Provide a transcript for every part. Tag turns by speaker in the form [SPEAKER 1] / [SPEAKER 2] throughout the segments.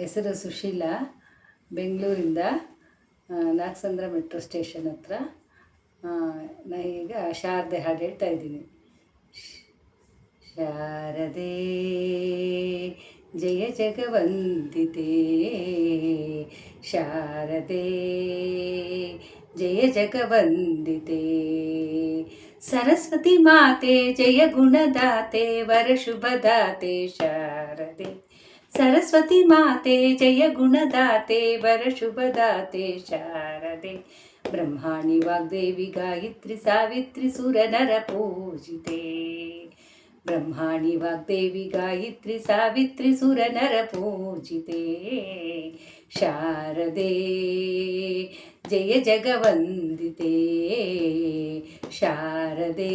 [SPEAKER 1] ಹೆಸರು ಸುಶೀಲಾ, ಬೆಂಗಳೂರಿಂದ Nagasandra metro station ಹತ್ರ. ನಾನು ಈಗ ಶಾರದೆ ಹಾಡು ಹೇಳ್ತಾ ಇದ್ದೀನಿ. ಶಾರದೆ, ಜಯ ಜಗವಂದಿತೆ ಶಾರದೆ, ಜಯ ಜಗವಂದಿತೆ ಸರಸ್ವತಿ ಮಾತೆ, ಜಯ ಗುಣದಾತೆ ವರ ಶುಭದಾತೆ ಶಾರದೆ. सरस्वती माते जय गुणदाते वरशुभदाते शारदे। ब्रह्माणि वाग्देवि गायत्रि सावित्रि सुरनरपूजिते ब्रह्माणि वाग्देवि गायत्रि सावित्रि सुरनरपूजिते शारदे जय जगवन्दिते। शारदे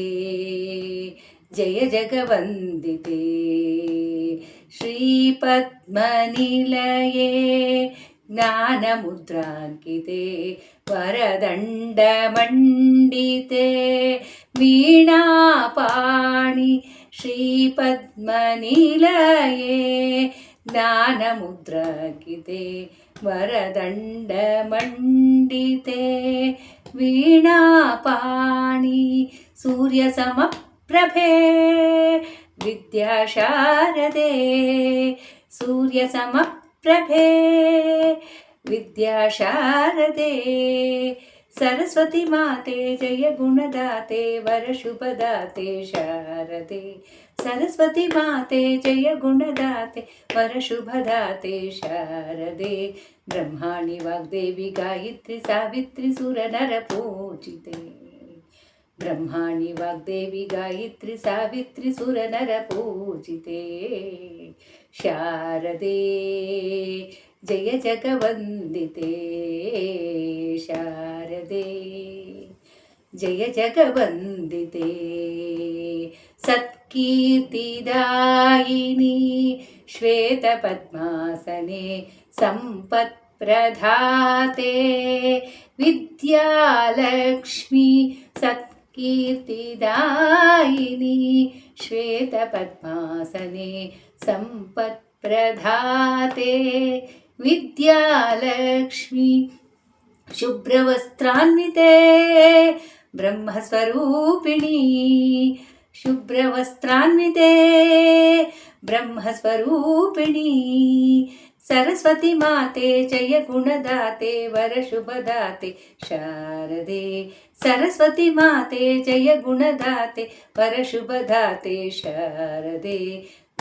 [SPEAKER 1] जय जगवन्दिते। श्रीपद्मनिलये ज्ञानमुद्राङ्किते वरदण्डमण्डिते वीणापाणि श्रीपद्मनिलये ज्ञानमुद्राङ्किते वरदण्डमण्डिते वीणापाणि सूर्यसमप्रभे विद्याशारदे सूर्यसमप्रभे। विद्याशारदे सरस्वती माते जय गुणदाते वरशुभदाते शारदे। सरस्वती माते जय गुणदाते वरशुभदाते शारदे। ब्रह्माणि वाग्देवी गायत्री सावित्री सुरनरपूजिते ब्रह्माणि वाग्देवी गायत्री सावित्री सुरनरपूजिते। शारदे जय जगवन्दिते। शारदे जय जगवन्दिते। सत्कीर्तिदायिनी श्वेतपद्मासने सम्पत्प्रधाते। विद्यालक्ष्मी सत्कीर्तिदायिनी श्वेतपद्मासने सम्पत्प्रधाते विद्यालक्ष्मी शुभ्रवस्त्रान्विते ब्रह्मस्वरूपिणी शुभ्रवस्त्रान्विते ब्रह्मस्वरूपिणी सरस्वती माते जय गुणदाते वरशुभदाते शारदे सरस्वती माते जय गुणदाते वरशुभदाते शारदे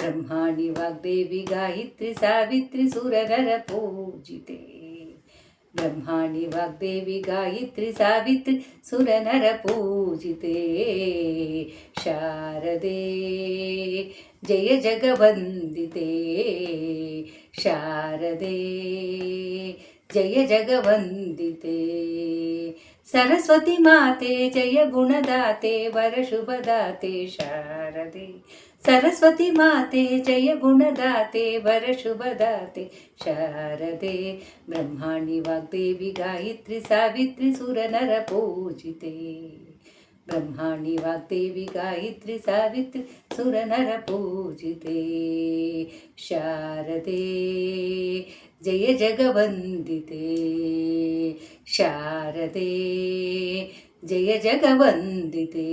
[SPEAKER 1] ब्रह्माणि वाग्देवी गायत्री सावित्री सुरनरपूजिते ब्रह्माणि वाग्देवी गायत्री सावित्री सुरनरपूजिते। शारदे जय जगवन्दिते। शारदे जय जगवन्दिते सरस्वती माते जय गुणदाते वरशुभदाते शारदे। सरस्वती माते जय गुणदाते वरशुभदाते शारदे। ब्रह्माणि वाग्देवी गायत्री सावित्री सुरनरपूजिते ब्रह्माणि वाग्देवी गायत्री सावित्री सुरनरपूजिते शारदे जय जगवन्दिते शारदे। जय जगवन्दिते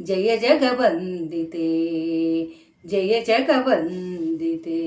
[SPEAKER 1] जय जगवन्दिते जय जगवन्दिते